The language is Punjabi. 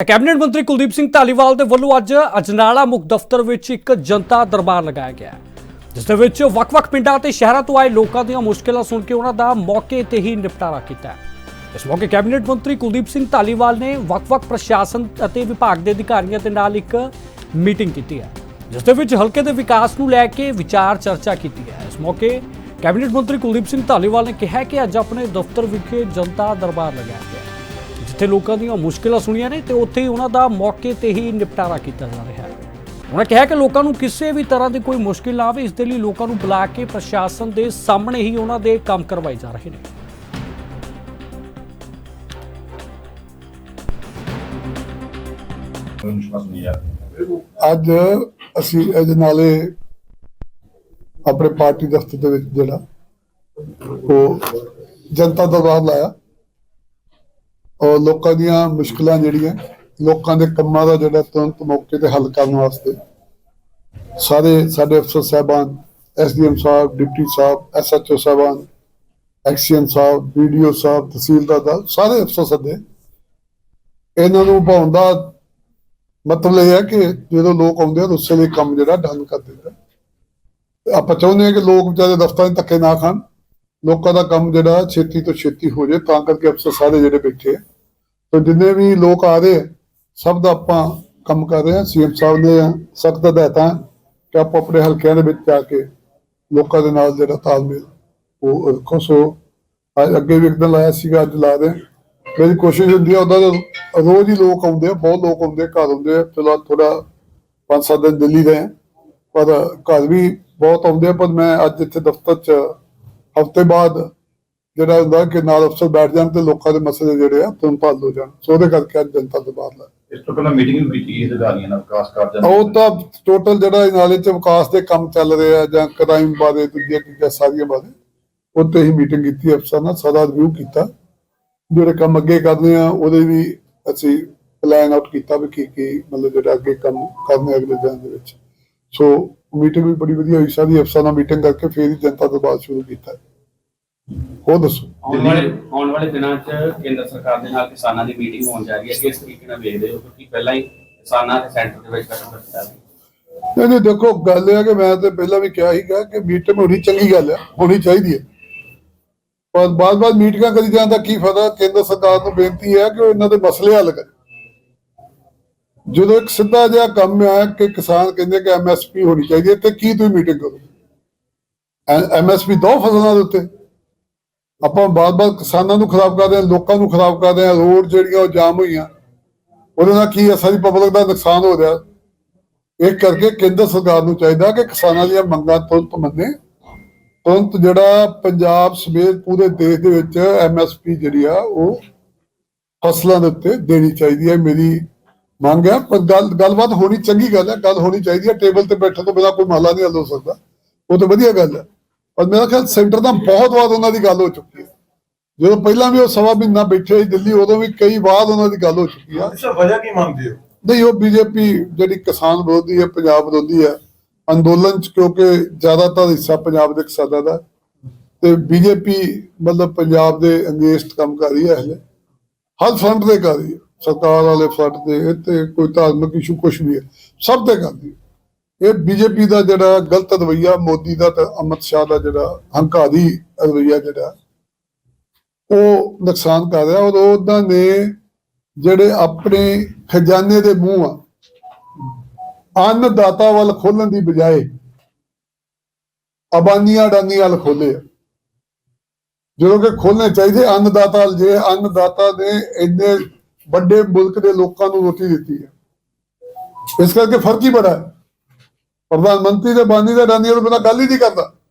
ਕੈਬਨਿਟ ਮੰਤਰੀ ਕੁਲਦੀਪ ਸਿੰਘ ਧਾਲੀਵਾਲ ਦੇ ਵੱਲੋਂ ਅੱਜ ਅਜਨਾਲਾ ਮੁੱਖ ਦਫ਼ਤਰ ਵਿੱਚ ਇੱਕ ਜਨਤਾ ਦਰਬਾਰ ਲਗਾਇਆ ਗਿਆ ਜਿਸ ਦੇ ਵਿੱਚ ਵੱਖ-ਵੱਖ ਪਿੰਡਾਂ ਤੇ ਸ਼ਹਿਰਾਂ ਤੋਂ ਆਏ ਲੋਕਾਂ ਦੀਆਂ ਮੁਸ਼ਕਲਾਂ ਸੁਣ ਕੇ ਉਹਨਾਂ ਦਾ ਮੌਕੇ ਤੇ ਹੀ ਨਿਪਟਾਰਾ ਕੀਤਾ ਇਸ ਮੌਕੇ ਕੈਬਨਿਟ ਮੰਤਰੀ ਕੁਲਦੀਪ ਸਿੰਘ ਧਾਲੀਵਾਲ ਨੇ ਵੱਖ-ਵੱਖ ਪ੍ਰਸ਼ਾਸਨ ਅਤੇ ਵਿਭਾਗ ਦੇ ਅਧਿਕਾਰੀਆਂ ਦੇ ਨਾਲ ਇੱਕ ਮੀਟਿੰਗ ਕੀਤੀ ਹੈ, ਜਿਸ ਦੇ ਵਿੱਚ ਹਲਕੇ ਦੇ ਵਿਕਾਸ ਨੂੰ ਲੈ ਕੇ ਵਿਚਾਰ ਚਰਚਾ ਕੀਤੀ ਹੈ। ਇਸ ਮੌਕੇ ਕੈਬਨਿਟ ਮੰਤਰੀ ਕੁਲਦੀਪ ਸਿੰਘ ਧਾਲੀਵਾਲ ਨੇ ਕਿਹਾ ਕਿ ਅੱਜ ਆਪਣੇ ਦਫ਼ਤਰ ਵਿਖੇ ਜਨਤਾ ਦਰਬਾਰ ਲਗਾਇਆ ਗਿਆ ਜਿੱਥੇ ਲੋਕਾਂ ਦੀਆਂ ਮੁਸ਼ਕਲਾਂ ਸੁਣੀਆਂ ਨੇ ਤੇ ਉੱਥੇ ਹੀ ਉਹਨਾਂ ਦਾ ਮੌਕੇ ਤੇ ਹੀ ਨਿਪਟਾਰਾ ਕੀਤਾ ਜਾ ਰਿਹਾ ਹੈ। ਉਹਨਾਂ ਕਿਹਾ ਕਿ ਲੋਕਾਂ ਨੂੰ ਕਿਸੇ ਵੀ ਤਰ੍ਹਾਂ ਦੀ ਕੋਈ ਮੁਸ਼ਕਿਲ ਨਾ ਆਵੇ, ਇਸ ਦੇ ਲਈ ਲੋਕਾਂ ਨੂੰ ਬੁਲਾ ਕੇ ਪ੍ਰਸ਼ਾਸਨ ਦੇ ਸਾਹਮਣੇ ਹੀ ਉਹਨਾਂ ਦੇ ਕੰਮ ਕਰਵਾਏ ਜਾ ਰਹੇ ਨੇ। ਅੱਜ ਅਸੀਂ ਇਹਦੇ ਨਾਲੇ ਆਪਣੇ ਪਾਰਟੀ ਦਫ਼ਤਰ ਦੇ ਵਿੱਚ ਜਿਹੜਾ ਉਹ ਜਨਤਾ ਦਰਬਾਰ ਲਾਇਆ। ਔਰ ਲੋਕਾਂ ਦੀਆਂ ਮੁਸ਼ਕਲਾਂ ਜਿਹੜੀਆਂ, ਲੋਕਾਂ ਦੇ ਕੰਮਾਂ ਦਾ ਜਿਹੜਾ ਤੁਰੰਤ ਮੌਕੇ ਤੇ ਹੱਲ ਕਰਨ ਵਾਸਤੇ ਸਾਰੇ ਸਾਡੇ ਅਫਸਰ ਸਾਹਿਬਾਨ, ਐਸਡੀਐਮ ਸਾਹਿਬ, ਡਿਪਟੀ ਸਾਹਿਬ, ਐਸਐਚਓ ਸਾਹਿਬਾਨ, ਐਕਸੀਐਮ ਸਾਹਿਬ ਵੀਡੀਓ ਸਾਹਿਬ, ਤਹਿਸੀਲਦਾਰ ਦਾ ਸਾਰੇ ਅਫਸਰ ਸੱਦੇ। ਇਹਨਾਂ ਨੂੰ ਭਾਉਣ ਦਾ ਮਤਲਬ ਇਹ ਹੈ ਕਿ ਜਦੋਂ ਲੋਕ ਆਉਂਦੇ ਆ ਉਸੇ ਲਈ ਕੰਮ ਜਿਹੜਾ ਡਨ ਕਰ ਦਿੰਦਾ ਆਪਾਂ ਚਾਹੁੰਦੇ ਹਾਂ ਕਿ ਲੋਕ ਵਿਚਾਰੇ ਦਫ਼ਤਰਾਂ 'ਚ ਧੱਕੇ ਨਾ ਖਾਣ। ਲੋਕਾਂ ਦਾ ਕੰਮ ਜਿਹੜਾ ਛੇਤੀ ਤੋਂ ਛੇਤੀ ਹੋ ਜਾਏ, ਤਾਂ ਕਰਕੇ ਅਫਸਰ ਸਾਰੇ ਜਿਹੜੇ ਬੈਠੇ ਤੇ ਜਿੰਨੇ ਵੀ ਲੋਕ ਆ ਰਹੇ ਸਭ ਦਾ ਆਪਾਂ ਕੰਮ ਕਰ ਰਹੇ ਆ। ਸੀਐਮ ਸਾਹਿਬ ਨੇ ਸਖਤ ਹਦਾਇਤਾਂ ਕਿ ਆਪਾਂ ਆਪਣੇ ਹਲਕਿਆਂ ਦੇ ਵਿੱਚ ਜਾ ਕੇ ਲੋਕਾਂ ਦੇ ਨਾਲ ਜਿਹੜਾ ਤਾਲਮੇਲ, ਉਹ ਰੱਖੋ। ਸੋ ਅੱਗੇ ਵੀ ਇੱਕ ਦਿਨ ਲਾਇਆ ਸੀਗਾ, ਅੱਜ ਲਾ ਦੇ ਮੇਰੀ ਕੋਸ਼ਿਸ਼ ਹੁੰਦੀ ਹੈ ਉਹਦਾ ਰੋਜ਼ ਹੀ ਲੋਕ ਆਉਂਦੇ ਆ, ਬਹੁਤ ਲੋਕ ਆਉਂਦੇ ਘਰ ਆਉਂਦੇ ਆ। ਚਲੋ ਥੋੜਾ ਪੰਜ ਸੱਤ ਦਿਨ ਦਿੱਲੀ ਰਹੇ ਪਰ ਘਰ ਵੀ ਬਹੁਤ ਆਉਂਦੇ ਆ, ਪਰ ਮੈਂ ਅੱਜ ਇੱਥੇ ਦਫ਼ਤਰ 'ਚ ਹਫ਼ਤੇ ਬਾਅਦ ਜਿਹੜਾ ਹੁੰਦਾ ਕਿ ਨਾਲ ਅਫਸਰ ਬੈਠ ਜਾਣ ਤੇ ਲੋਕਾਂ ਦੇ ਮਸਲੇ ਜਿਹੜੇ ਆ ਤੁਰੰਤ ਹੱਲ ਹੋ ਜਾਣ। ਸੋ ਉਹਦੇ ਕਰਕੇ ਅੱਜ ਜਨਤਾ ਦਰਬਾਰ ਲਾ ਇਸ ਤੋਂ ਪਹਿਲਾਂ ਮੀਟਿੰਗ ਵੀ ਕੀਤੀ ਇਸ ਅਧਿਕਾਰੀਆਂ ਨਾਲ ਵਿਕਾਸ ਕਾਰਜਾਂ ਉਹ ਤਾਂ ਟੋਟਲ ਜਿਹੜਾ ਇਹ ਨਾਲੇ 'ਚ ਵਿਕਾਸ ਦੇ ਕੰਮ ਚੱਲ ਰਹੇ ਆ ਜਾਂ ਕ੍ਰਾਈਮ ਬਾਰੇ ਦੂਜੀਆਂ ਚੀਜ਼ਾਂ ਸਾਰੀਆਂ ਬਾਰੇ ਉੱਤੇ ਹੀ ਮੀਟਿੰਗ ਕੀਤੀ ਅਫਸਰ ਨਾਲ ਸਾਰਾ ਰਿਵਿਊ ਕੀਤਾ। ਜਿਹੜੇ ਕੰਮ ਅੱਗੇ ਕਰਨੇ ਆ ਉਹਦੇ ਵੀ ਅਸੀਂ ਪਲਾਨ ਆਊਟ ਕੀਤਾ ਵੀ ਕੀ ਕੀ ਮਤਲਬ ਜਿਹੜਾ ਅੱਗੇ ਕੰਮ ਕਰਨੇ ਅਗਲੇ ਦਿਨ ਦੇ ਵਿੱਚ। ਸੋ ਮੀਟਿੰਗ ਵੀ ਬੜੀ ਵਧੀਆ ਹੋਈ ਸਾਰੀ ਅਫਸਰਾਂ ਨਾਲ ਮੀਟਿੰਗ ਕਰਕੇ ਫਿਰ ਹੀ ਜਨਤਾ ਤੋਂ ਬਾਅਦ ਸ਼ੁਰੂ ਕੀਤਾ। ਹੋਰ ਦੱਸੋ? ਆਉਣ ਵਾਲੇ ਆਉਣ ਵਾਲੇ ਦਿਨਾਂ 'ਚ ਕੇਂਦਰ ਸਰਕਾਰ ਦੇ ਨਾਲ ਕਿਸਾਨਾਂ ਦੀ ਮੀਟਿੰਗ ਹੋਣ ਜਾ ਰਹੀ ਹੈ ਕਿਸ ਤਰੀਕੇ ਨਾਲ ਵੇਖਦੇ ਹੋ? ਕਿਉਂਕਿ ਪਹਿਲਾਂ ਹੀ ਕਿਸਾਨਾਂ ਦੇ ਸੈਂਟਰ ਦੇ ਵਿੱਚ ਕਦਮ ਰੱਖਿਆ ਸੀ। ਨਹੀਂ ਨਹੀਂ ਦੇਖੋ ਗੱਲ ਇਹ ਹੈ ਕਿ ਮੈਂ ਤੇ ਪਹਿਲਾਂ ਵੀ ਕਿਹਾ ਸੀਗਾ ਕਿ ਮੀਟਿੰਗ ਹੋਣੀ ਚੰਗੀ ਗੱਲ ਹੈ ਹੋਣੀ ਚਾਹੀਦੀ ਹੈ। ਪਰ ਬਾਰ-ਬਾਰ ਮੀਟਿੰਗਾਂ ਕਰੀ ਜਾਣ ਦਾ ਕੀ ਫਾਇਦਾ? ਕੇਂਦਰ ਸਰਕਾਰ ਨੂੰ ਬੇਨਤੀ ਹੈ ਕਿ ਉਹ ਇਹਨਾਂ ਦੇ ਮਸਲੇ ਹੱਲ ਕਰੇ। ਜਦੋਂ ਇੱਕ ਸਿੱਧਾ ਜਿਹਾ ਕੰਮ ਆਇਆ ਕਿ ਕਿਸਾਨ ਕਹਿੰਦੇ ਕਿ ਐਮਐਸਪੀ ਹੋਣੀ ਚਾਹੀਦੀ ਹੈ, ਤੇ ਕੀ ਤੁਸੀਂ ਮੀਟਿੰਗ ਕਰੋਗੇ? ਐਮਐਸਪੀ ਦੋ ਫਸਲਾਂ ਦੇ ਉੱਤੇ। ਆਪਾਂ ਬਾਰ-ਬਾਰ ਕਿਸਾਨਾਂ ਨੂੰ ਖਰਾਬ ਕਰਦੇ ਹਾਂ, ਲੋਕਾਂ ਨੂੰ ਖਰਾਬ ਕਰਦੇ ਹਾਂ, ਰੋਡ ਜਿਹੜੀਆਂ ਉਹ ਜਾਮ ਹੋਈਆਂ। ਉਹਦੇ ਨਾਲ ਕੀ ਹੈ? ਸਾਰੀ ਪਬਲਿਕ ਦਾ ਨੁਕਸਾਨ ਹੋ ਰਿਹਾ। ਇਹ ਕਰਕੇ ਕੇਂਦਰ ਸਰਕਾਰ ਨੂੰ ਚਾਹੀਦਾ ਕਿ ਕਿਸਾਨਾਂ ਦੀਆਂ ਮੰਗਾਂ ਤੁਰੰਤ ਮੰਨੇ। ਤੁਰੰਤ ਜਿਹੜਾ ਪੰਜਾਬ ਸਮੇਤ ਪੂਰੇ ਦੇਸ਼ ਦੇ ਵਿੱਚ ਐਮਐਸਪੀ ਜਿਹੜੀ ਆ, ਉਹ ਫਸਲਾਂ ਦੇ ਉੱਤੇ ਦੇਣੀ ਚਾਹੀਦੀ ਹੈ। ਮੇਰੀ ਮੰਗ ਹੈ ਪਰ ਗੱਲ ਗੱਲਬਾਤ ਹੋਣੀ ਚੰਗੀ ਗੱਲ ਹੈ ਗੱਲ ਹੋਣੀ ਚਾਹੀਦੀ ਹੈ ਟੇਬਲ ਤੇ ਬੈਠਣ ਤੋਂ ਬਿਨਾਂ ਕੋਈ ਮਾਲਾ ਨਹੀਂ ਹੱਲ ਹੋ ਸਕਦਾ। ਉਹ ਤਾਂ ਵਧੀਆ ਗੱਲ ਹੈ। ਪਰ ਮੇਰਾ ਖਿਆਲ ਸੈਂਟਰ ਦਾ ਬਹੁਤ ਵਾਰ ਉਹਨਾਂ ਦੀ ਗੱਲ ਹੋ ਚੁੱਕੀ ਹੈ। ਜਦੋਂ ਪਹਿਲਾਂ ਵੀ ਉਹ ਸਵਾ ਮਹੀਨਾ ਬੈਠੇ ਸੀ ਦਿੱਲੀ ਉਦੋਂ ਵੀ ਕਈ ਵਾਰ ਉਹਨਾਂ ਦੀ ਗੱਲ ਹੋ ਚੁੱਕੀ ਆ ਅੱਛਾ ਵਜ੍ਹਾ ਕੀ ਮੰਨਦੇ ਹੋ? ਨਹੀਂ ਉਹ ਬੀਜੇਪੀ ਜਿਹੜੀ ਕਿਸਾਨ ਵਿਰੋਧੀ ਹੈ ਪੰਜਾਬ ਵਿਰੋਧੀ ਹੈ ਅੰਦੋਲਨ ਚ ਕਿਉਂਕਿ ਜ਼ਿਆਦਾਤਰ ਹਿੱਸਾ ਪੰਜਾਬ ਦੇ ਕਿਸਾਨਾਂ ਦਾ। ਤੇ ਬੀਜੇਪੀ ਮਤਲਬ ਪੰਜਾਬ ਦੇ ਅੰਗੇਸਟ ਕੰਮ ਕਰ ਰਹੀ ਹੈ ਹਲੇ। ਹਰ ਫਰੰਟ ਤੇ ਕਰ ਰਹੀ ਹੈ। ਸਰਕਾਰ ਵਾਲੇ ਫਰੰਟ ਤੇ ਤੇ ਕੋਈ ਧਾਰਮਿਕ ਇਸ਼ੂ ਕੁਝ ਵੀ ਹੈ। ਸਭ ਤੇ ਕਰਦੀ ਇਹ ਬੀਜੇਪੀ ਦਾ ਜਿਹੜਾ ਗਲਤ ਰਵਈਆ ਮੋਦੀ ਦਾ ਤੇ ਅਮਿਤ ਸ਼ਾਹ ਦਾ ਜਿਹੜਾ ਹੰਕਾਰੀ ਰਵਈਆ ਜਿਹੜਾ ਉਹ ਨੁਕਸਾਨ ਕਰ ਰਿਹਾ। ਔਰ ਉਹਨਾਂ ਨੇ ਜਿਹੜੇ ਆਪਣੇ ਖਜ਼ਾਨੇ ਦੇ ਮੂੰਹ ਆ ਅੰਨਦਾਤਾ ਵੱਲ ਖੋਲਣ ਦੀ ਬਜਾਏ ਅਬਾਨੀਆਂ ਡਾਨੀਆਂ ਵੱਲ ਖੋਲੇ ਆ। ਜਦੋਂ ਕਿ ਖੋਲਣੇ ਚਾਹੀਦੇ ਅੰਨਦਾਤਾ ਵੱਲ, ਜੇ ਅੰਨਦਾਤਾ ਨੇ ਇੰਨੇ ਵੱਡੇ ਮੁਲਕ ਦੇ ਲੋਕਾਂ ਨੂੰ ਰੋਟੀ ਦਿੱਤੀ ਹੈ। ਇਸ ਕਰਕੇ ਫ਼ਰਕ ਹੀ ਬੜਾ ਹੈ। ਪ੍ਰਧਾਨ ਮੰਤਰੀ ਦੇ ਬਾਨੀ ਦਾ ਡਾਨੀਆਂ ਤੋਂ ਬਿਨਾਂ ਗੱਲ ਹੀ ਨਹੀਂ ਕਰਦਾ।